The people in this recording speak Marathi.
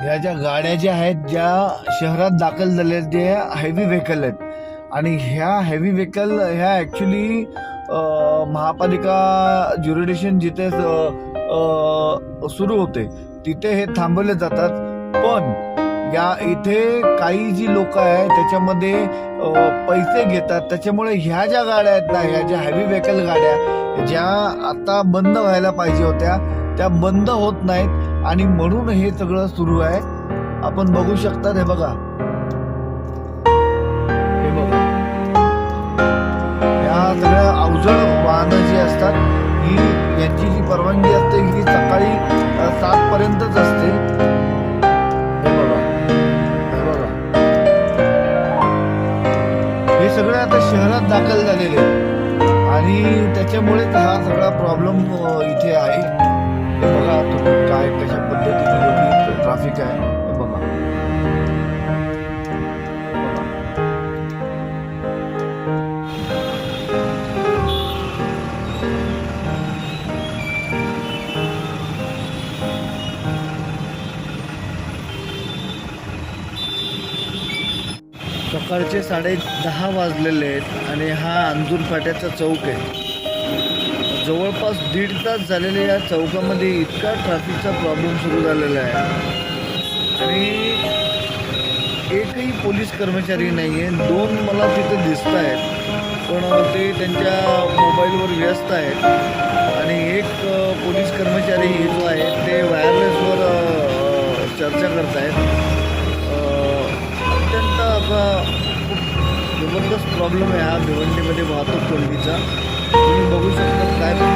ह्या ज्या गाड्या ज्या आहेत ज्या शहरात दाखल झाल्या आहेत जे हेवी व्हेकल आहेत. आणि ह्या हेवी व्हेकल ह्या ॲक्च्युली महापालिका ज्युरिडिशन जिथे सुरू होते तिथे हे थांबवले जातात. पण या इथे काही जी लोक आहेत त्याच्यामध्ये पैसे घेतात. त्याच्यामुळे ह्या ज्या गाड्या आहेत ना ह्या ज्या हेवी व्हेकल गाड्या ज्या आता बंद व्हायला पाहिजे होत्या त्या बंद होत नाहीत. आणि म्हणून हे सगळं सुरू आहे. आपण बघू शकतात हे बघा. हे बघा. या सगळ्या अवजड वाहनं जी असतात ही यांची जी परवानगी असते ही सकाळी सात पर्यंतच असते. हे बघा. हे बघा. हे सगळे आता शहरात दाखल झालेले आणि त्याच्यामुळेच हा सगळा प्रॉब्लेम इथे आहे. हे बघा तुम्ही काय कशा पद्धतीने ट्रॅफिक आहे बघा. सकाळचे साडे दहा वाजलेले आहेत आणि हा अंजूर फाट्याचा चौक आहे जवळपास दीड तास झालेल्या या चौकामध्ये इतका ट्रॅफिकचा प्रॉब्लेम सुरू झालेला आहे. आणि एकही पोलीस कर्मचारी नाही आहे दोन मला तिथे दिसत आहेत पण ते त्यांच्या मोबाईलवर व्यस्त आहेत. आणि एक पोलीस कर्मचारी जो आहे ते वायरलेसवर चर्चा करत आहेत अत्यंत असा खूप जबरदस्त प्रॉब्लेम आहे हा भिवंडीमध्ये वाहतूक कोंडीचा. तुम्ही बघू शकता काय काय परिस्थिती आहे